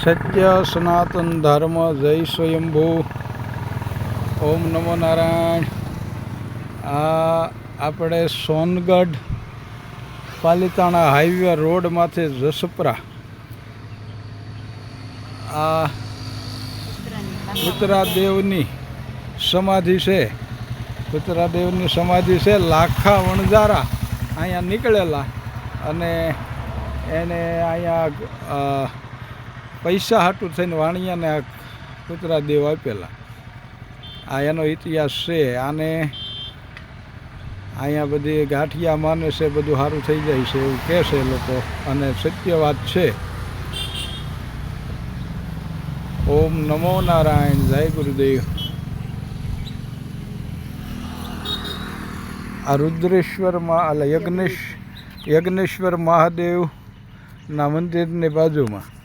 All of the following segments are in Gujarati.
સત્ય સનાતન ધર્મ જય સ્વયંભૂ. ઓમ નમો નારાયણ. આ આપણે સોનગઢ પાલિતાણા હાઈવે રોડમાંથી જસપરા. આ પુતરાદેવની સમાધિ છે. પુતરાદેવની સમાધિ છે લાખા વણજારા અહીંયા નીકળેલા અને એને અહીંયા પૈસા હાટું થઈને વાણિયાને આ કુતરાદેવ આપેલા. આ એનો ઇતિહાસ છે. આને અહીંયા બધી ગાંઠિયા માને છે, બધું સારું થઈ જાય છે એવું કહે છે લોકો. અને સત્ય વાત છે. ઓમ નમો નારાયણ, જય ગુરુદેવ. આ રુદ્રેશ્વરમાં એટલે યજ્ઞેશ યજ્ઞેશ્વર મહાદેવના મંદિરની બાજુમાં.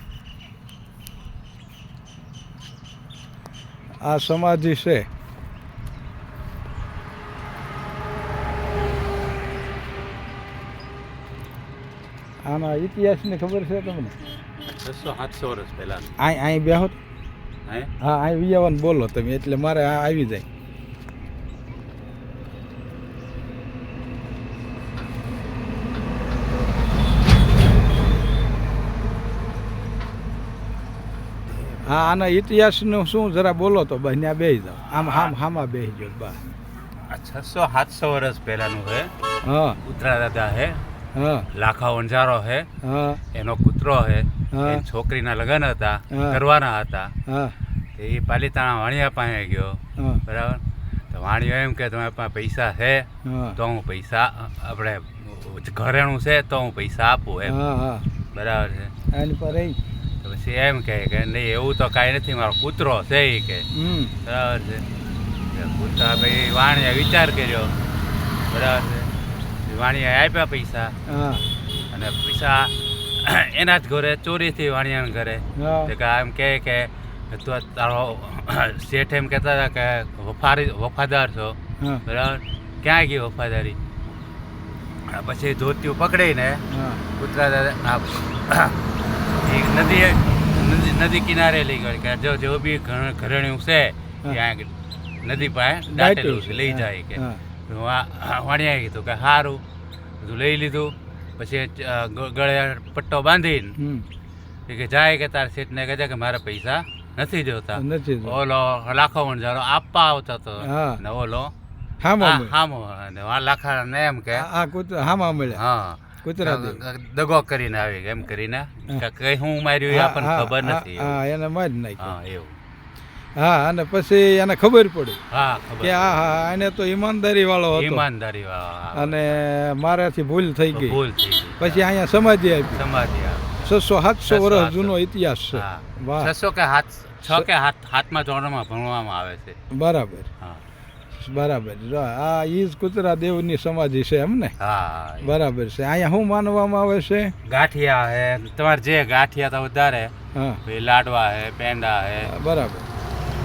આ સમાધિ છે. આના ઇતિહાસની ખબર છે તમને? છસો સાતસો વર્ષ પહેલા અહીં અહીં બેહો. હે? હા અહીં વિયાવાન બોલો તમે એટલે મારે આ આવી જાય. હા આના ઇતિહાસનું શું જરા બોલો તો બન્યા બે જાઓ. આમ હામ હામાં બે જો બા. આ છસો સાતસો વર્ષ પહેલાનું છે હા. ઉતરા દાદા હે? હા. લાખા વંજારો હે? હા. એનો કૂતરો હે? હા. છોકરીના લગ્ન હતા હા. કરવાના હતા. હા. એ પાલિતાણા વાણિયા પાસે ગયો. બરાબર? તો વાણિયો એમ કે તમારી પાસે પૈસા છે? તો હું પૈસા આપણે ઘરેણું છે તો હું પૈસા આપું એમ. હા હા. બરાબર છે. એની પર તો પછી એમ કહે કે નહીં એવું તો કાંઈ નથી મારો કૂતરો છે એ કે. બરાબર છે. કૂતરા ભાઈ વાણીએ વિચાર કર્યો. બરાબર છે. વાણીએ આપ્યા પૈસા. હા. અને પૈસા એના જ ઘરે ચોરીથી વાણિયાના ઘરે. કે એમ કહે કે તું તારો શેઠ એમ કહેતા હતા કે વફારી વફાદાર છો. બરાબર. ક્યાં ગઈ વફાદારી? પછી ધોતિયું પકડીને દાદા નદી નદી નદી કિનારે લઈ ગયો કે જો જો બી ઘર- ઘરેણું છે ત્યાં નદી પાસે દાટેલું છે. લઈ જાય કે. વાણિયાએ કીધું કે સારું બધું લઈ લીધું. પછી ગળે પટ્ટો બાંધીને કે જાય કે તાર શેઠને કહે કે મારા પૈસા નથી જોતા. ઓલો લાખો વણજારો આપવા આવતો હતો. ને ઓલો હામાં હામો લાખાને એમ કે આ કૂતરા હામાં મળ્યા હા. કૂતરા દગો કરીને આવી એમ કરીને. કઈ હું માર્યું એ આપણને ખબર નથી હા એને મારી નાખ્યો. હા એવું. હા અને પછી એને ખબર પડી હા કે આ હા એને તો ઈમાનદારી વાળો હતો ઈમાનદારી વાળો અને મારાથી ભૂલ થઈ ગઈ. ભૂલ થઈ ગઈ. પછી અહીંયા સમાધિ આપી. સમાધિ આવે. છસો સાતસો વર્ષ જૂનો ઇતિહાસ છે. વાહ. છસો કે હાથ છ કે હાથ હાથમાં ધોરણમાં ભણવામાં આવે છે. બરાબર. હા. બરાબર આ ઈ જ કુતરા દેવની સમાધિ છે એમ ને હા બરાબર છે. અહીંયા શું માનવામાં આવે છે? ગાંઠિયા હે. તમારે જે ગાંઠિયા તો વધારે. હા. લાડવા હે પેંડા હે. બરાબર.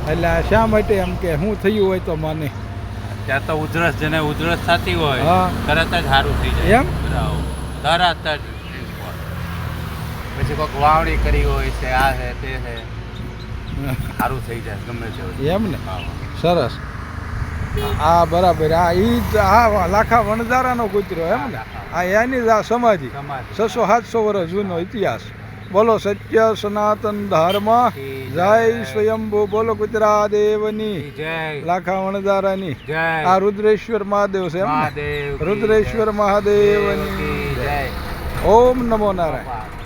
એટલે શા માટે એમ કે શું થયું હોય તો માને? ત્યાં તો ઉધરસ જેને ઉધરસ થતી હોય હા. તરત જ સારું થઈ જાય. એમ? તરત જ પછી કોઈક વાવણી કરી હોય છે આ છે તે છે સારું થઈ જાય ગમે તે એમ ને? હા. સરસ. આ બરાબર. આ ઈ આ લાખા વણઝારાનો કૂતરો એમ ને? આ એની જ આ સમાધિ. છસો સાતસો વર્ષ જૂનો ઇતિહાસ. બોલો સત્ય સનાતન ધર્મ જય. સ્વયંભૂ બોલો કુતરા દેવની. જય. લાખા વણઝારાની. આ રુદ્રેશ્વર મહાદેવ છે એમ રુદ્રેશ્વર મહાદેવની. ઓમ નમો નારાયણ.